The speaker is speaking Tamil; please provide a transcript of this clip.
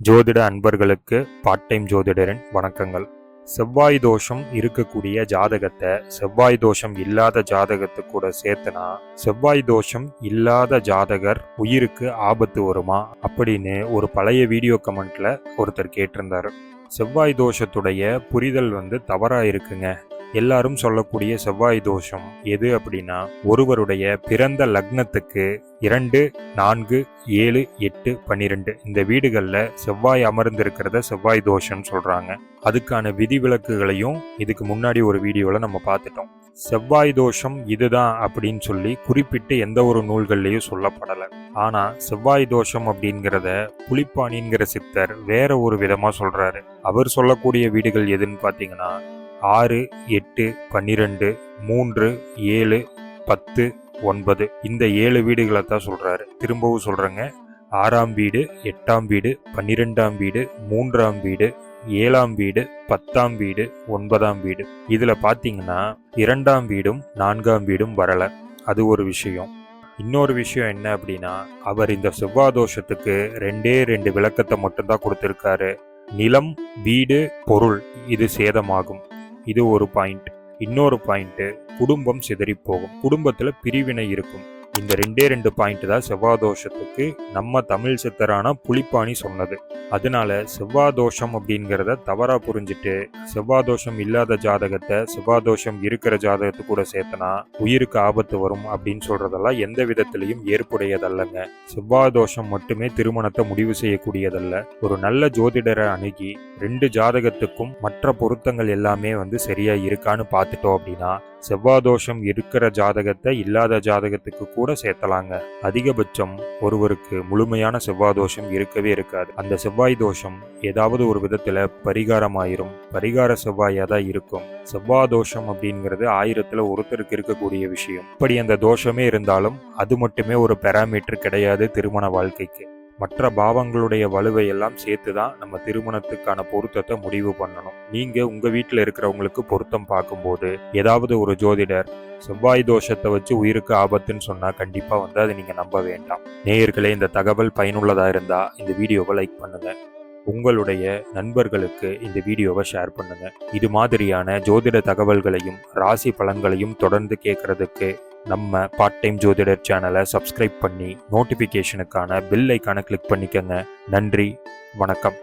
ஜோதிட அன்பர்களுக்கு பார்ட் டைம் ஜோதிடரின் வணக்கங்கள். செவ்வாய் தோஷம் இருக்கக்கூடிய ஜாதகத்தை செவ்வாய் தோஷம் இல்லாத ஜாதகத்தை கூட சேர்த்தனா செவ்வாய் தோஷம் இல்லாத ஜாதகர் உயிருக்கு ஆபத்து வருமா அப்படின்னு ஒரு பழைய வீடியோ கமெண்ட்ல ஒருத்தர் கேட்டிருந்தாரு. செவ்வாய் தோஷத்துடைய புரிதல் வந்து தவறா இருக்குங்க. எல்லாரும் சொல்லக்கூடிய செவ்வாய் தோஷம் எது அப்படின்னா ஒருவருடைய பிறந்த லக்னத்துக்கு இரண்டு நான்கு ஏழு எட்டு பன்னிரெண்டு இந்த வீடுகளில் செவ்வாய் அமர்ந்திருக்கிறத செவ்வாய் தோஷம்னு சொல்கிறாங்க அதுக்கான விதிவிலக்குகளையும் இதுக்கு முன்னாடி ஒரு வீடியோவில் நம்ம பார்த்துட்டோம். செவ்வாய் தோஷம் இதுதான் அப்படின்னு சொல்லி குறிப்பிட்டு எந்த ஒரு நூல்கள்லையும் சொல்லப்படலை. ஆனால் செவ்வாய் தோஷம் அப்படிங்கிறத புலிப்பாணிங்கிற சித்தர் வேற ஒரு விதமாக சொல்கிறாரு அவர் சொல்லக்கூடிய வீடுகள் எதுன்னு பார்த்தீங்கன்னா ஆறு எட்டு பன்னிரெண்டு மூன்று ஏழு பத்து ஒன்பது. இந்த ஏழு வீடுகளை தான் சொல்கிறாரு திரும்பவும் சொல்கிறேங்க ஆறாம் வீடு எட்டாம் வீடு பன்னிரெண்டாம் வீடு மூன்றாம் வீடு ஏழாம் வீடு பத்தாம் வீடு ஒன்பதாம் வீடு. இதில் பார்த்தீங்கன்னா இரண்டாம் வீடும் நான்காம் வீடும் வரலை. அது ஒரு விஷயம். இன்னொரு விஷயம் என்ன அப்படின்னா அவர் இந்த செவ்வாய் தோஷத்துக்கு ரெண்டே ரெண்டு விளக்கத்தை மட்டும்தான் கொடுத்துருக்காரு. நிலம் வீடு பொருள் இது சேதமாகும். இது ஒரு பாயிண்ட் இன்னொரு பாயிண்ட்டு குடும்பம் சிதறி போகும் குடும்பத்துல பிரிவினை இருக்கும். இந்த ரெண்டே ரெண்டு பாயிண்ட் தான் செவ்வாதோஷத்துக்கு நம்ம தமிழ் சித்தரான புலிப்பாணி சொன்னது. அதனால செவ்வாதோஷம் அப்படிங்கிறத தவறா புரிஞ்சுட்டு செவ்வாதோஷம் இல்லாத ஜாதகத்தை செவ்வாதோஷம் இருக்கிற ஜாதகத்து கூட சேர்த்தனா உயிருக்கு ஆபத்து வரும் அப்படின்னு சொல்றதெல்லாம் எந்த விதத்திலையும் ஏற்புடையதல்லங்க. செவ்வாதோஷம் மட்டுமே திருமணத்தை முடிவு செய்யக்கூடியதல்ல. ஒரு நல்ல ஜோதிடரை அணுகி ரெண்டு ஜாதகத்துக்கும் மற்ற பொருத்தங்கள் எல்லாமே வந்து சரியா இருக்கான்னு பார்த்துட்டோம் அப்படின்னா செவ்வாதோஷம் இருக்கிற ஜாதகத்தை இல்லாத ஜாதகத்துக்கு கூட சேர்த்தலாங்க. அதிகபட்சம் ஒருவருக்கு முழுமையான செவ்வாதோஷம் இருக்கவே இருக்காது. அந்த செவ்வாய் தோஷம் ஏதாவது ஒரு விதத்துல பரிகாரமாயிரும். பரிகார செவ்வாயா தான் இருக்கும். செவ்வாதோஷம் அப்படிங்கிறது ஆயிரத்துல ஒருத்தருக்கு இருக்கக்கூடிய விஷயம். இப்படி அந்த தோஷமே இருந்தாலும் அது மட்டுமே ஒரு பெராமீட்டர் கிடையாது திருமண வாழ்க்கைக்கு. மற்ற பாவங்களுடைய வலுவை எல்லாம் சேர்த்து தான் நம்ம திருமணத்துக்கான பொருத்தத்தை முடிவு பண்ணணும். நீங்க உங்க வீட்டில் இருக்கிறவங்களுக்கு பொருத்தம் பார்க்கும்போது ஏதாவது ஒரு ஜோதிடர் செவ்வாய் தோஷத்தை வச்சு உயிருக்கு ஆபத்துன்னு சொன்னா கண்டிப்பா வந்து அதை நீங்க நம்ப வேண்டாம். நேயர்களே இந்த தகவல் பயனுள்ளதா இருந்தா இந்த வீடியோவை லைக் பண்ணுங்க. உங்களுடைய நண்பர்களுக்கு இந்த வீடியோவை ஷேர் பண்ணுங்க. இது மாதிரியான ஜோதிட தகவல்களையும் ராசி பலன்களையும் தொடர்ந்து கேட்கறதுக்கு நம்ம பார்ட் டைம் ஜோதிடர் சேனலை சப்ஸ்கிரைப் பண்ணி நோட்டிஃபிகேஷனுக்கான பெல் ஐக்கானை கிளிக் பண்ணிக்கங்க. நன்றி வணக்கம்.